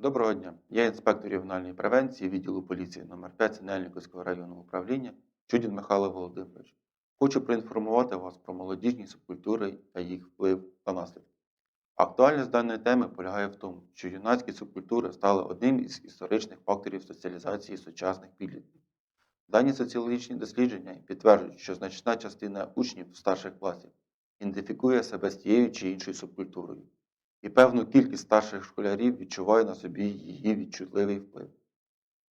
Доброго дня. Я інспектор ювенальної превенції відділу поліції номер 5 Синельниківського районного управління Чудін Михайло Володимирович. Хочу проінформувати вас про молодіжні субкультури та їх вплив та наслідки. Актуальність даної теми полягає в тому, що юнацькі субкультури стали одним із історичних факторів соціалізації сучасних підлітків. Дані соціологічні дослідження підтверджують, що значна частина учнів старших класів ідентифікує себе з тією чи іншою субкультурою і певну кількість старших школярів відчуває на собі її відчутливий вплив.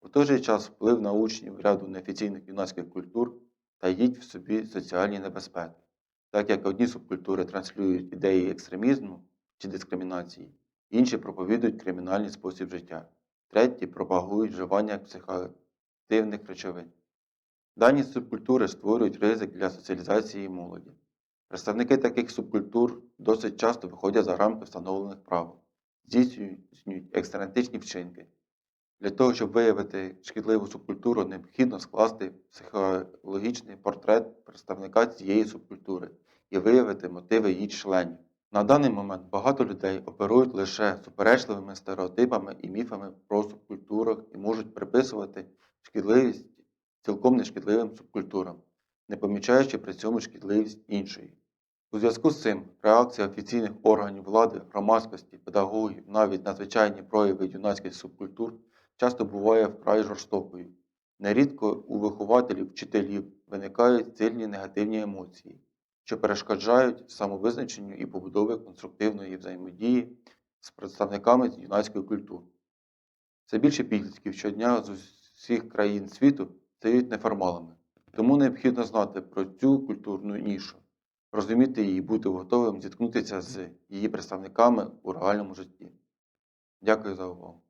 У той же час вплив на учнів ряду неофіційних юнацьких культур таїть в собі соціальні небезпеки, так як одні субкультури транслюють ідеї екстремізму чи дискримінації, інші проповідують кримінальний спосіб життя, треті пропагують вживання психоактивних речовин. Дані субкультури створюють ризик для соціалізації молоді. Представники таких субкультур досить часто виходять за рамки встановлених правил, здійснюють ексцентричні вчинки. Для того, щоб виявити шкідливу субкультуру, необхідно скласти психологічний портрет представника цієї субкультури і виявити мотиви її членів. На даний момент багато людей оперують лише суперечливими стереотипами і міфами про субкультурах і можуть приписувати шкідливість цілком нешкідливим субкультурам, не помічаючи при цьому шкідливість іншої. У зв'язку з цим реакція офіційних органів влади, громадськості, педагогів, навіть на звичайні прояви юнацьких субкультур часто буває вкрай жорстокою. Нерідко у вихователів, вчителів виникають сильні негативні емоції, що перешкоджають самовизначенню і побудові конструктивної взаємодії з представниками юнацької культури. Все більше підлітків щодня з усіх країн світу стають неформалами, тому необхідно знати про цю культурну нішу, розуміти її і бути готовим зіткнутися з її представниками у реальному житті. Дякую за увагу.